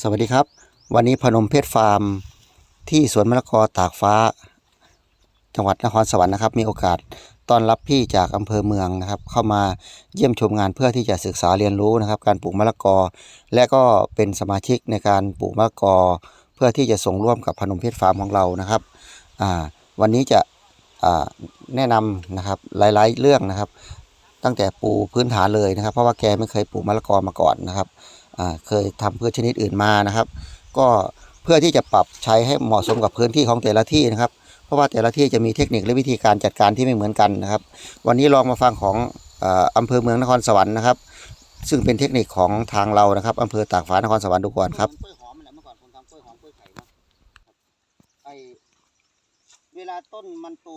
สวัสดีครับ วันนี้พนมเพชรฟาร์ม ที่สวนมะละกอตากฟ้า จังหวัดนครสวรรค์นะครับ มีโอกาสต้อนรับพี่จากอำเภอเมืองนะครับ เข้ามาเยี่ยมชมงานเพื่อที่จะศึกษาเรียนรู้นะครับ การปลูกมะละกอ และก็เป็นสมาชิกในการปลูกมะละกอ เพื่อที่จะส่งร่วมกับพนมเพชรฟาร์มของเรานะครับวันนี้จะแนะนำนะครับหลาย ๆ เรื่องนะครับ ตั้งแต่ปูพื้นฐานเลยนะครับ เพราะว่าแกไม่เคยปลูกมะละกอมาก่อนนะครับ เคยทำพืชชนิดอื่นมานะครับ ก็เพื่อที่จะปรับใช้ให้เหมาะสมกับพื้นที่ของแต่ละที่นะครับ เพราะว่าแต่ละที่จะมีเทคนิคและวิธีการจัดการที่ไม่เหมือนกันนะครับ วันนี้ลองมาฟังของอ่ออำเภอเมืองนครสวรรค์นะครับ ซึ่งเป็นเทคนิคของทางเรานะครับอำเภอตากฟ้านครสวรรค์ดูก่อนครับกล้วยหอมมันครับเวลาต้นมันโต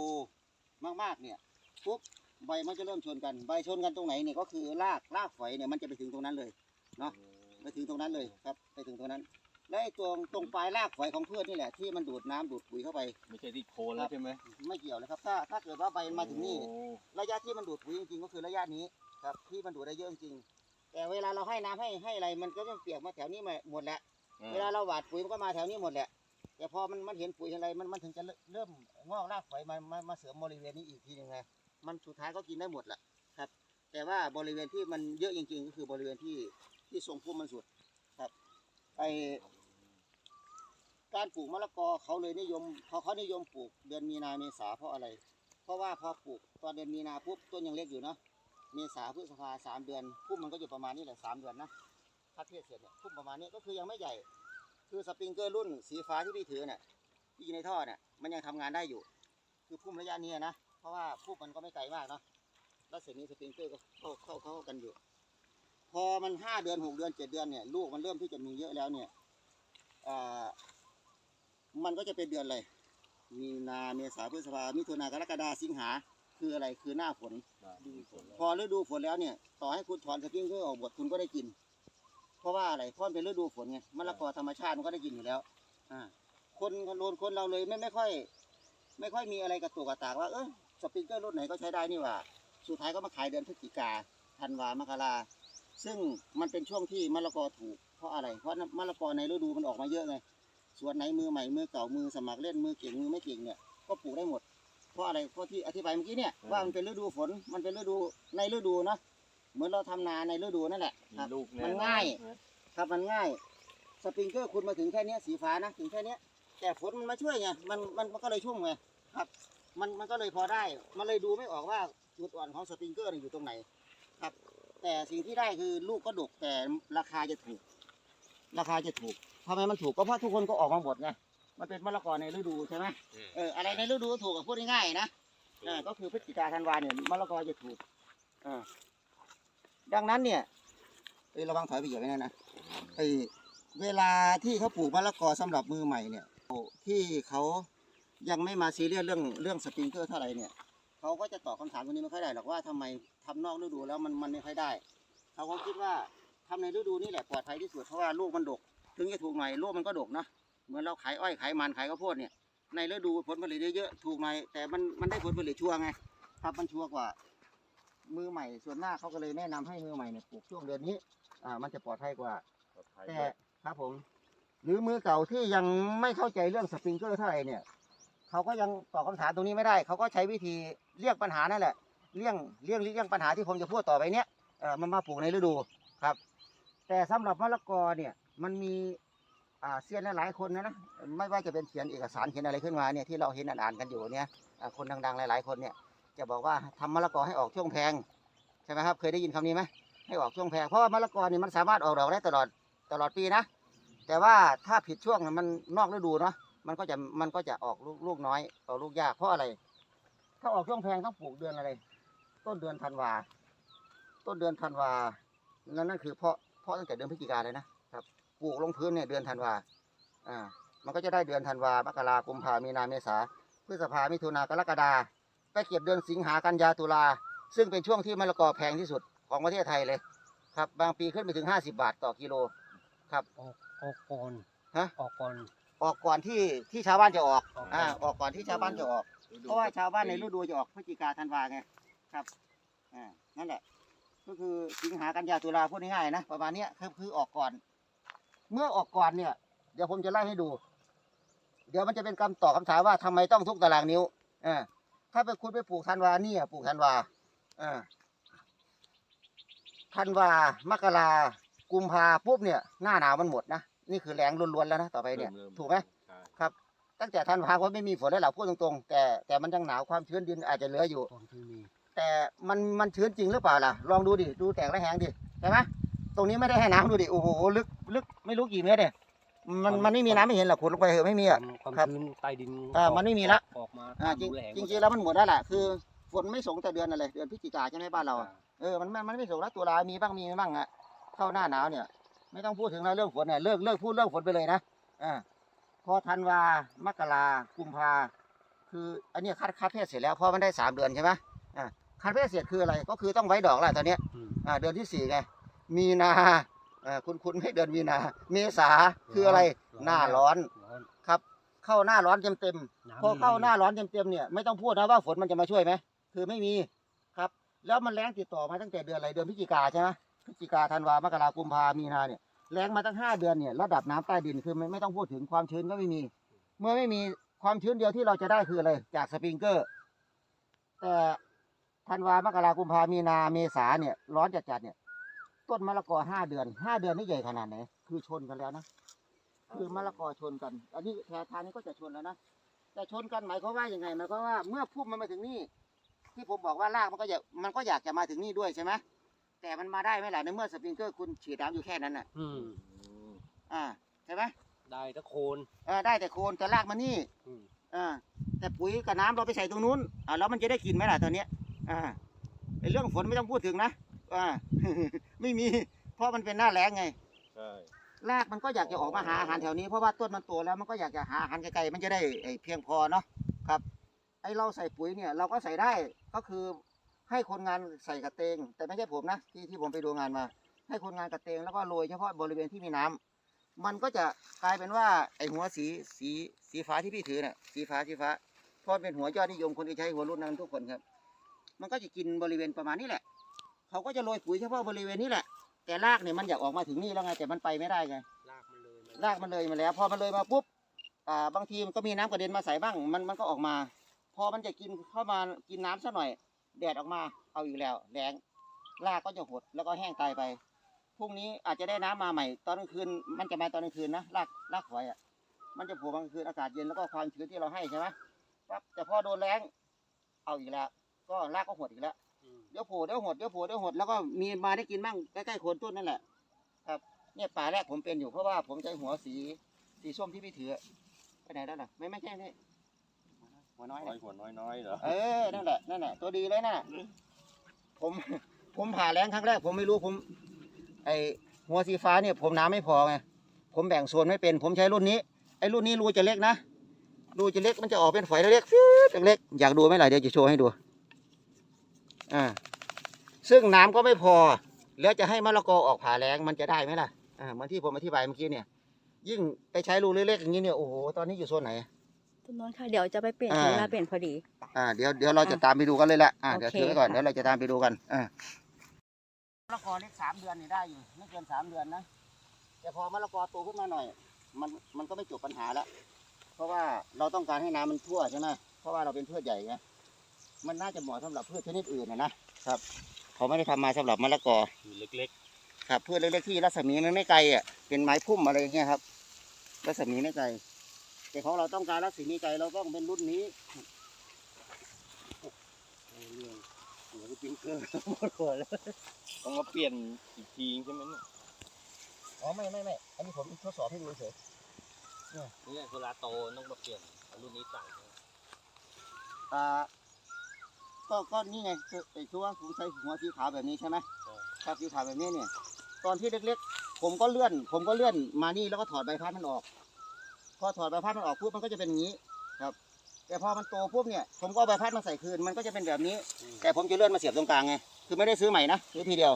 มากๆเนี่ยปุ๊บใบมันจะเริ่มชนกัน ใบชนกันตรงไหนเนี่ยก็คือรากรากฝอยเนี่ยมันจะไปถึงตรงนั้นเลยเนาะ ไปถึงตรงนั้นเลยครับ ไปถึงตรงนั้นและไอ้ตรงตรงปลายรากฝอยของพืชนี่แหละที่มันดูดน้ำดูดปุ๋ยเข้าไป ไม่ใช่ที่โคนแล้วใช่ไหมไม่เกี่ยวเลยครับ ถ้าถ้าเกิดว่าใบมันมาถึงนี่ โอ้ระยะที่มันดูดปุ๋ยจริงๆก็คือระยะนี้ครับที่มันดูดได้เยอะจริงๆแต่เวลาเราให้น้ำให้ให้อะไรมันก็ต้องเปียกมาแถวนี้มาหมดแหละเวลาเราหวานปุ๋ยมันก็มาแถวนี้หมดแหละ แต่พอมันมันเห็นปุ๋ยอะไรมันมันถึงจะเริ่มเริ่มงอกรากฝอยมามามาเสริมบริเวณนี้อีกทีหนึ่งไงมันสุดท้ายก็กินได้หมดแหละครับ แต่ว่าบริเวณที่มันเยอะจริงๆ ก็คือบริเวณที่ ที่ทรงพุ่มมันสุดครับไอการปลูกมะละกอเขาเลยนิยมเขาเขานิยมปลูกเดือนมีนาเมษาเพราะอะไร เพราะว่าพอปลูกตอนเดือนมีนาปุ๊บต้นยังเล็กอยู่เนาะเมษาพฤษภาสามเดือนพุ่มมันก็อยู่ประมาณนี้แหละสามเดือนนะถ้าเทียบเสร็จเนี่ยพุ่มประมาณนี้ก็คือยังไม่ใหญ่ คือสปริงเกอร์รุ่นสีฟ้าที่พี่ถือเนี่ยที่อยู่ในท่อเนี่ยมันยังทำงานได้อยู่ คือพุ่มระยะนี้นะเพราะว่าพุ่มมันก็ไม่ไกลมากเนาะแล้วเสร็จนี้สปริงเกอร์ก็เข้าเข้าเข้ากันอยู่ พอมันห้าเดือนหกเดือนเจ็ดเดือนเนี่ยลูกมันเริ่มที่จะมีเยอะแล้วเนี่ยอ่ามันก็จะเป็นเดือนอะไรมีนาเมษาพฤษภามิถุนากรกฎาสิงหาคืออะไรคือหน้าฝนดีผลแล้วพอฤดูฝนแล้วเนี่ย ต่อให้คุณถอนสปริงเกอร์ออกหมดคุณก็ได้กิน เพราะว่าอะไรเพราะมันเป็นฤดูฝนไงมะละกอธรรมชาติมันก็ได้กินอยู่แล้ว อ่า คนคนโดนคนเราเลยไม่ไม่ค่อย ไม่ค่อยมีอะไรกระตุกกระตากว่าเออสปริงเกอร์รุ่นไหนก็ใช้ได้นี่หว่า สุดท้ายก็มาขายเดือนพฤศจิกาธันวามกรา ซึ่งมันเป็นช่วงที่มะละกอถูกเพราะอะไร เพราะมะละกอในฤดูมันออกมาเยอะไงส่วนไหนมือใหม่มือเก่ามือสมัครเล่นมือเก่งมือไม่เก่งเนี่ยก็ปลูกได้หมด เพราะอะไรเพราะที่อธิบายเมื่อกี้เนี่ยว่ามันเป็นฤดูฝนมันเป็นฤดูในฤดูเนาะเหมือนเราทำนาในฤดูนั่นแหละมีครับลูกแมันง่าย ครับมันง่าย สปริงเกอร์คุณมาถึงแค่เนี้ยสีฟ้านะถึงแค่เนี้ยแต่ฝนมันมาช่วยไงมันมันมันก็เลยชุ่มไงครับมันมันก็เลยพอได้ มันเลยดูไม่ออกว่าจุดอ่อนของสปริงเกอร์เนี่ยอยู่ตรงไหน ครับ แต่สิ่งที่ได้คือลูกก็ดกแต่ราคาจะถูก ราคาจะถูกทำไมมันถูกก็เพราะทุกคนก็ออกมาหมดไงมันเป็นมะละกอในฤดูใช่ไหมเอออะไรในฤดูถูกกับพูดง่ายๆนะเออก็คือพฤศจิกาธันวาเนี่ยมะละกอจะถูกเออดังนั้นเนี่ยเอ้ยระวังถอยไปเหยียบไว้นะนะไอเวลาที่เขาปลูกมะละกอสำหรับมือใหม่เนี่ยที่เขายังไม่มาซีเรียสเรื่องเรื่องสปริงเกอร์เท่าไหร่เนี่ย เขาก็จะตอบคำถามตรงนี้ไม่ค่อยได้หรอกว่าทำไมทำนอกฤดูแล้วมันมันไม่ค่อยได้ เขาก็คิดว่าทำในฤดูนี่แหละปลอดภัยที่สุดเพราะว่าลูกมันดก ถึงจะถูกหน่อยลูกมันก็ดกนะเหมือนเราขายอ้อยขายมันขายข้าวโพดเนี่ยในฤดูผลผลิตเยอะๆถูกหน่อยแต่มันมันได้ผลผลิตชัวร์ไงครับมันชัวร์กว่า มือใหม่ส่วนมากเขาก็เลยแนะนำให้มือใหม่เนี่ยปลูกช่วงเดือนนี้อ่ามันจะปลอดภัยกว่าแต่ครับผม หรือมือเก่าที่ยังไม่เข้าใจเรื่องสปริงเกอร์เท่าไหร่เนี่ยเขาก็ยังตอบคำถามตรงนี้ไม่ได้ เขาก็ใช้วิธี เรียกปัญหานั่นแหละเลี่ยงเลี่ยงเลี่ยงปัญหาที่ผมจะพูดต่อไปเนี้ยเออมันมาปลูกในฤดูครับ แต่สำหรับมะละกอเนี่ยมันมีอ่าเซียนหลายๆคนนะนะไม่ว่าจะเป็นเขียนเอกสารเขียนอะไรขึ้นมาเนี่ยที่เราเห็นอ่านกันอยู่เนี่ยคนดังๆหลาย ๆคนเนี่ยจะบอกว่าทำมะละกอให้ออกช่วงแพงใช่ไหมครับเคยได้ยินคำนี้ไหมให้ออกช่วงแพงเพราะว่ามะละกอเนี่ยมันสามารถออกดอกได้ตลอดตลอดปีนะ แต่ว่าถ้าผิดช่วงมันนอกฤดูเนาะมันก็จะมันก็จะออกลูกลูกน้อยออกลูกยากเพราะอะไร ถ้าออกช่วงแพงต้องปลูกเดือนอะไร ต้นเดือนธันวา ต้นเดือนธันวา นั่นนั่นคือเพาะ เพาะตั้งแต่เดือนพฤศจิกาเลยนะครับ ปลูกลงพื้นเนี่ยเดือนธันวา อ่า มันก็จะได้เดือนธันวา มกรากุมภามีนา เมษา พฤษภา มิถุนากรกฎาไปเก็บเดือนสิงหา กันยา ตุลา ซึ่งเป็นช่วงที่มะละกอแพงที่สุดของประเทศไทยเลย ครับ บางปีขึ้นไปถึง 50 บาทต่อกิโล ครับ ออกออกก่อนฮะ ออกก่อน ออกก่อนที่ที่ชาวบ้านจะออกออกก่อนอ่า ออกก่อนที่ชาวบ้านจะออก เพราะว่าชาวบ้านในฤดูจะออกพฤศจิกาธันวาไงครับอ่านั่นแหละ ก็คือสิงหากันยาตุลาพูดง่ายๆนะประมาณเนี้ยคือคือออกก่อน เมื่อออกก่อนเนี่ย เดี๋ยวผมจะไล่ให้ดู เดี๋ยวมันจะเป็นคำตอบคำถามว่าทำไมต้องทุกตารางนิ้วอ่าถ้าไปคุณไปปลูกธันวาเนี่ยปลูกธันวาอ่าธันวามกรากุมภาปุ๊บเนี่ย หน้าหนาวมันหมดนะ นี่คือแรงล้วนๆแล้วนะต่อไปเนี่ยริ่ริ่ถูกไหมใช่ครับ ตั้งแต่ธันวาก็ไม่มีฝนแล้วเราพูดตรงๆ แต่แต่มันยังหนาวความชื้นดินอาจจะเหลืออยู่แต่มันมันชื้นจริงหรือเปล่าล่ะ ลองดูดิ ดูแตกและแหงดิใช่ไหมตรงนี้ไม่ได้ให้น้ำดูดิ โอ้โห ลึกลึกไม่รู้กี่เมตรเนี่ย มันมันไม่มีน้ำไม่เห็นหรอกขุดลงไปเหอะไม่มีอะ ความครับชื้นใต้ดินอ่ามันไม่มีละ ออกมาอ่าจริงดูแลจริงๆแล้วมันหมดแล้วแหละคือฝนไม่สงแต่เดือนอะไรเดือนพฤศจิกาใช่ไหมบ้านเราอะเออมันมันมันไม่สงแล้วตุลามีบ้างมีไม่บ้างอะเข้าหน้าหนาวเนี่ย ไม่ต้องพูดถึงแล้วเรื่องฝนเนี่ยเลิกเลิกพูดเรื่องฝนไปเลยนะอ่า พอธันวามกรากุมภาคืออันเนี้ยคัดคัดเพศเสร็จแล้วเพราะมันได้สามเดือนใช่ไหมอ่าคัดเพศเสร็จคืออะไรก็คือต้องไว้ดอกแล้วตอนเนี้ยอืมอ่าเดือนที่สี่ไงมีนาอ่าคุณคุณไม่เดือนมีนา เมษาคืออะไรหน้าร้อนร้อนครับ เข้าหน้าร้อนเต็มเต็มๆน้ำพอเข้าหน้าร้อนเต็มๆเนี่ยไม่ต้องพูดนะว่าฝนมันจะมาช่วยไหมคือไม่มีครับ แล้วมันแรงติดต่อมาตั้งแต่เดือนอะไรเดือนพฤศจิกาใช่ไหมพฤศจิกาธันวามกรากุมภามีนาเนี่ย แรงมาตั้งห้าเดือนเนี่ยระดับน้ำใต้ดินคือไม่ไม่ต้องพูดถึงความชื้นก็ไม่มี เมื่อไม่มีความชื้นเดียวที่เราจะได้คืออะไรจากสปริงเกอร์ แต่ธันวามกรากุมภามีนาเมษาเนี่ยร้อนจัดๆเนี่ย ต้นมะละกอห้าเดือนห้าเดือนนี่ใหญ่ขนาดไหนคือชนกันแล้วนะคือมะละกอชนกัน อันนี้แถวทางนี้ก็จะชนแล้วนะแต่ชนกันหมายความว่ายังไงหมายความว่าเมื่อพุ่มมันมาถึงนี่ที่ผมบอกว่ารากมันก็อยากมันก็อยากจะมาถึงนี่ด้วยใช่ไหม แต่มันมาได้ไหมล่ะในเมื่อสปริงเกอร์คุณฉีดน้ำอยู่แค่นั้นน่ะอืมอืมอ่าใช่ไหมได้ตะโคน เออได้แต่โคนแต่รากมันนี่อืมอ่าแต่ปุ๋ยกับน้ำเราไปใส่ตรงนู้นอ่าแล้วมันจะได้กินไหมล่ะตอนเนี้ยอ่าไอเรื่องฝนไม่ต้องพูดถึงนะอ่า ไม่มี เพราะมันเป็นหน้าแล้งไง ใช่ รากมันก็อยากจะออกมาหาอาหารแถวนี้เพราะว่าต้นมันโตแล้วมันก็อยากจะหาอาหารไกลๆมันจะได้ไอ้เพียงพอเนาะครับ ไอ้เราใส่ปุ๋ยเนี่ยเราก็ใส่ได้ก็คือ ให้คนงานใส่กระเตง แต่ไม่ใช่ผมนะที่ที่ผมไปดูงานมา ให้คนงานกระเตงแล้วก็โรยเฉพาะบริเวณที่มีน้ำมันก็จะกลายเป็นว่าไอ้หัวสีสีสีฟ้าที่พี่ถือเนี่ยสีฟ้าสีฟ้าเพราะเป็นหัวยอดนิยมคนที่ใช้หัวรุ่นนั้นทุกคนครับ มันก็จะกินบริเวณประมาณนี้แหละ เขาก็จะโรยปุ๋ยเฉพาะบริเวณนี้แหละ แต่รากเนี่ยมันอยากออกมาถึงนี่แล้วไงแต่มันไปไม่ได้ไงรากมันเลยรากมันเลยมาแล้ว พอมันเลยมาปุ๊บอ่าบางทีมันก็มีน้ำกระเด็นมาใส่บ้าง มันมันก็ออกมา พอมันจะกินเข้ามากินน้ำสักหน่อย แดดออกมาเอาอีกแล้วแรงรากก็จะหดแล้วก็แห้งตายไปพรุ่งนี้อาจจะได้น้ำมาใหม่ ตอนกลางคืนมันจะมาตอนกลางคืนนะรากรากฝอยอะ มันจะโผล่มากลางคืนอากาศเย็นแล้วก็ความชื้นที่เราให้ใช่ไหมปั๊บแต่พอโดนแรงเอาอีกแล้ว ก็รากก็หดอีกแล้วเดี๋ยวโผล่เดี๋ยวหดเดี๋ยวโผล่เดี๋ยวหดแล้วก็มีมาได้กินบ้างใกล้ๆโคนต้นนั่นแหละครับเนี่ยป่าแรกผมเป็นอยู่เพราะว่าผมใช้หัวสีสีส้มที่พี่ถือไปไหนแล้วล่ะ ไม่ไม่ใช่นี่ หัวน้อยน้อนะยหัวน้อยน้อยเหรอเออนั่นแหละนั่นแหละตัวดีเลยน่ะ ผม ผมผ่าแรงครั้งแรก ผมไม่รู้ผม ไอหัวสีฟ้าเนี่ย ผมน้ำไม่พอไงผมแบ่งโซนไม่เป็น ผมใช้รุ่นนี้ ไอรุ่นนี้รูจะเล็กนะรูจะเล็กมันจะออกเป็นฝอยเล็กๆฟิวเล็กๆอยากดูไหมล่ะเดี๋ยวจะโชว์ให้ดูอ่าซึ่งน้ำก็ไม่พอ แล้วจะให้มะละกอออกผ่าแรงมันจะได้ไหมล่ะอ่าเหมือนที่ผมอธิบายเมื่อกี้เนี่ย ยิ่งไปใช้รูเล็กๆอย่างนี้เนี่ยโอ้โหตอนนี้อยู่โซนไหน ต้นนนค่ะเดี๋ยวจะไปเปลี่ยนอ่าถึงเวลาเปลี่ยนพอดี อ่าเดี๋ยวเดี๋ยวเราจะตามไปดูกันเลยแหละอ่าโอเค เดี๋ยวถือไว้ก่อนค่ะเดี๋ยวเราจะตามไปดูกันอ่ามะละกอเล็กสามเดือนนี่ได้อยู่ไม่เกินสามเดือนนะแต่พอมะละกอโตขึ้นมาหน่อย มันมันก็ไม่จบปัญหาแล้วเพราะว่าเราต้องการให้น้ำมันทั่วใช่ไหมเพราะว่าเราเป็นพืชใหญ่ไงมันน่าจะเหมาะสำหรับพืชชนิดอื่นนะนะครับเขาไม่ได้ทำมาสำหรับมะละกออยู่เล็กครับพืชเล็กๆที่รัศมีมันไม่ไกลอะเป็นไม้พุ่มอะไรอย่างเงี้ยครับ รัศมีไม่ไกล แต่ของเราต้องการรัศมีไกลเราต้องเป็นรุ่นนี้เรื่องหัวสปริงเกอร์หมดหัวแล้วต้องมาเปลี่ยนอีกทีใช่ไหมเนี่ยอ๋อไม่ไม่ไม่อันนี้ผมทดสอบให้ดูเฉยๆนี่เวลาโตต้องมาเปลี่ยนเอารุ่นนี้ใส่อ่าก็ก็นี่ไงคือไอ้ที่ว่าผมใช้หัวสีขาวแบบนี้ใช่ไหมครับสีขาวแบบนี้เนี่ย ตอนที่เล็กๆ ผมก็เลื่อน ผมก็เลื่อนมานี่แล้วก็ถอดใบพัดมันออก พอถอดใบพัดมันออกปุ๊บมันก็จะเป็นอย่างนี้ครับ แต่พอมันโตปุ๊บเนี่ยผมก็เอาใบพัดมาใส่คืนมันก็จะเป็นแบบนี้ แต่ผมจะเลื่อนมาเสียบตรงกลางไงคือไม่ได้ซื้อใหม่นะซื้อทีเดียว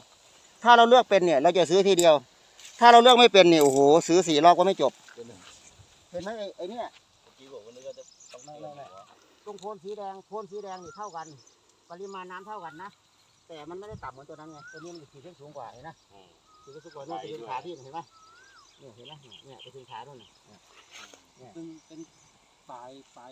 ถ้าเราเลือกเป็นเนี่ย เราจะซื้อทีเดียว ถ้าเราเลือกไม่เป็นเนี่ยโอ้โหซื้อสี่รอบก็ไม่จบเห็นไหมไอ้ไอ้เนี่ยเมื่อกี้บอกว่านึกว่าจะต้องเปลี่ยนไม่ไม่ไม่หัวตรงโพนสีแดงโพนสีแดงนี่เท่ากัน ปริมาณน้ำเท่ากันนะแต่มันไม่ได้ต่ำเหมือนตัวนั้นไงตัวนี้มันขีดเส้นสูงกว่าเห็นไหมอืมขีดเส้นสูงกว่านี่นจะเป็นขาที่เห็นไหม เนี่ยเห็นไหมเนี่ยไปถึงขาโน่นน่ะเนี่ย เป็นเป็นปลายปลาย